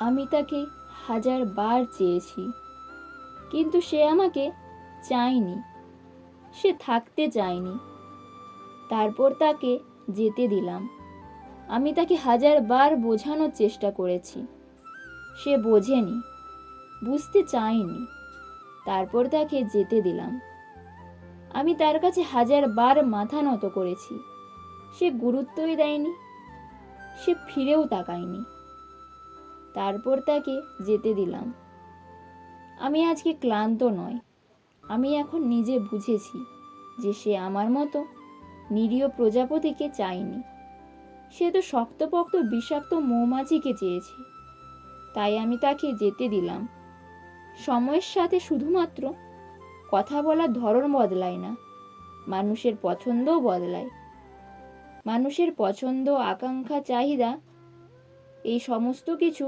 আমি তাকে হাজার বার চেয়েছি, কিন্তু সে আমাকে চায়নি, সে থাকতে চায়নি। তারপর তাকে যেতে দিলাম। আমি তাকে হাজার বার বোঝানোর চেষ্টা করেছি। সে বোঝেনি, বুঝতে চায়নি। তারপর তাকে যেতে দিলাম। আমি তার কাছে হাজার বার মাথা নত করেছি। সে গুরুত্বই দেয়নি, সে ফিরেও তাকায়নি। তারপর তাকে যেতে দিলাম। আমি আজকে ক্লান্ত নয়। আমি এখন নিজে বুঝেছি যে সে আমার মতো নিরীহ প্রজাপতিকে চায়নি। সে তো শক্তপোক্ত বিষাক্ত মৌমাছিকে চেয়েছে। তাই আমি তাকে যেতে দিলাম। সময়ের সাথে শুধুমাত্র কথা বলার ধরন বদলায় না, মানুষের পছন্দও বদলায়। মানুষের পছন্দ, আকাঙ্ক্ষা, চাহিদা, এই সমস্ত কিছু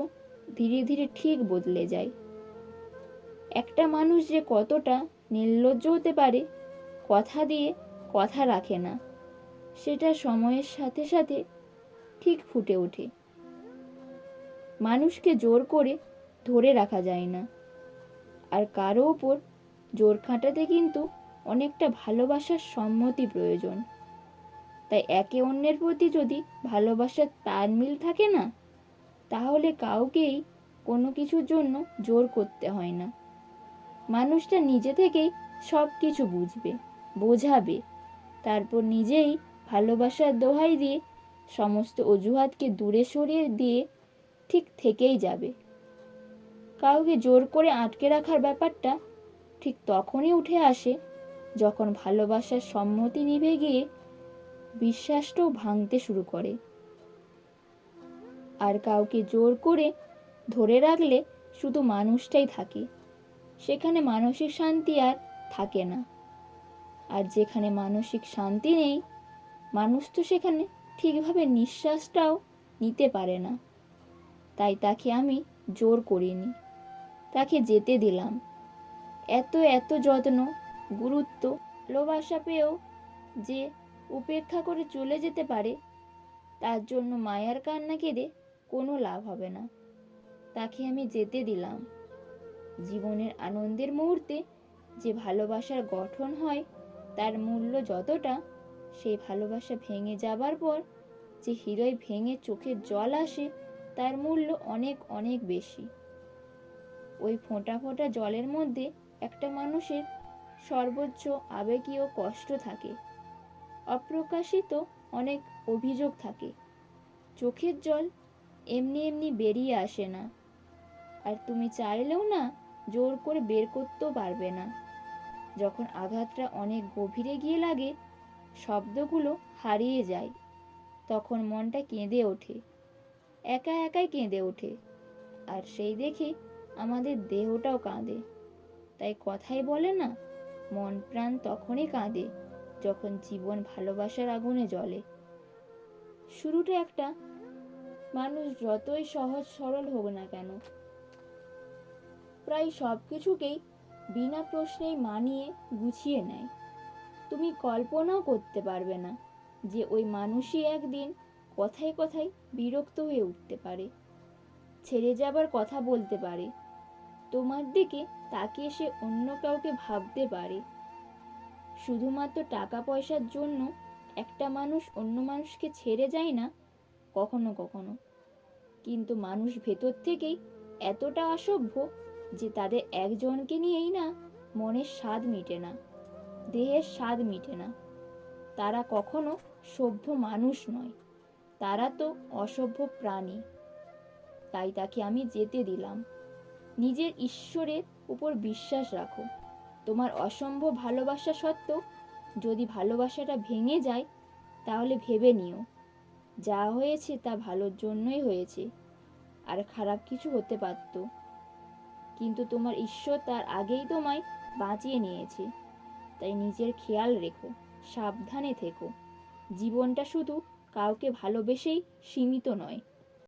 ধীরে ধীরে ঠিক বদলে যায়। একটা মানুষ যে কতটা নির্লজ্জ হতে পারে, কথা দিয়ে কথা রাখে না, সেটা সময়ের সাথে সাথে ঠিক ফুটে ওঠে। মানুষকে জোর করে ধরে রাখা যায় না। আর কারও ওপর জোর খাটাতে কিন্তু অনেকটা ভালোবাসার সম্মতি প্রয়োজন। তাই একে অন্যের প্রতি যদি ভালোবাসার তাল মিল থাকে না তাহলে কাউকেই কোনো কিছুর জন্য জোর করতে হয় না। মানুষটা নিজে থেকেই সব কিছু বুঝবে, বোঝাবে। তারপর নিজেই ভালোবাসার দোহাই দিয়ে সমস্ত অজুহাতকে দূরে সরিয়ে দিয়ে ঠিক থেকেই যাবে। কাউকে জোর করে আটকে রাখার ব্যাপারটা ঠিক তখনই উঠে আসে যখন ভালোবাসার সম্মতি নিভে গিয়ে বিশ্বাসটাও ভাঙতে শুরু করে। আর কাউকে জোর করে ধরে রাখলে শুধু মানুষটাই থাকে। সেখানে মানসিক শান্তি আর থাকে না। আর যেখানে মানসিক শান্তি নেই, মানুষ তো সেখানে ঠিকভাবে নিঃশ্বাসটাও নিতে পারে না। তাই তাকে আমি জোর করিনি। তাকে যেতে দিলাম। এত এত যত্ন, গুরুত্ব, ভালোবাসা পেয়েও যে উপেক্ষা করে চলে যেতে পারে, তার জন্য মায়ার কান্না কেঁদে কোনো লাভ হবে না। তাকে আমি যেতে দিলাম। জীবনের আনন্দের মুহূর্তে যে ভালোবাসার গঠন হয়, তার মূল্য যতটা, সেই ভালোবাসা ভেঙে যাবার পর যে হৃদয় ভেঙে চোখের জল আসে, তার মূল্য অনেক অনেক বেশি। ওই ফোঁটা ফোঁটা জলের মধ্যে একটা মানুষের সর্বোচ্চ আবেগীয় কষ্ট থাকে। অপ্রকাশিত অনেক অভিযোগ থাকে। চোখের জল এমনি এমনি বেরিয়ে আসে না। আর তুমি চাইলেও না, জোর করে বের করতেও পারবে না। যখন আঘাতটা অনেক গভীরে গিয়ে লাগে, শব্দগুলো হারিয়ে যায়। তখন মনটা কেঁদে ওঠে। একা একাই কেঁদে ওঠে। আর সেই দেখে আমাদের দেহটাও কাঁদে। তাই কথাই বলে না, মন প্রাণ তখনই কাঁদে, যখন জীবন ভালোবাসার আগুনে জ্বলে। শুরুটা একটা মানুষ যতই সহজ সরল হোক না কেন, প্রায় সব কিছুকেই বিনা প্রশ্নেই মানিয়ে গুছিয়ে নেয়। তুমি কল্পনাও করতে পারবে না যে ওই মানুষই একদিন কথায় কথায় বিরক্ত হয়ে উঠতে পারে, ছেড়ে যাবার কথা বলতে পারে, তোমার দিকে তাকিয়ে সে অন্য কাউকে ভাবতে পারে। শুধুমাত্র টাকা পয়সার জন্য একটা মানুষ অন্য মানুষকে ছেড়ে যায় না কখনো কখনো। কিন্তু মানুষ ভেতর থেকেই এতটা অসভ্য যে তাদের একজনকে নিয়েই না মনের স্বাদ মিটে না, দেহের স্বাদ মিটে না। তারা কখনো সভ্য মানুষ নয়, তারা তো অসভ্য প্রাণী। তাই তাকে আমি যেতে দিলাম। নিজের ঈশ্বরের উপর বিশ্বাস রাখো। তোমার অসম্ভব ভালোবাসা সত্ত্বেও যদি ভালোবাসাটা ভেঙে যায়, তাহলে ভেবে নিও। যা হয়েছে তা ভালোর জন্যই হয়েছে। আর খারাপ কিছু হতে পারত। কিন্তু তোমার ঈশ্বর তার আগেই তোমায় বাঁচিয়ে নিয়েছে। তাই নিজের খেয়াল রেখো, সাবধানে থেকো। জীবনটা শুধু কাউকে ভালোবেসেই সীমিত নয়।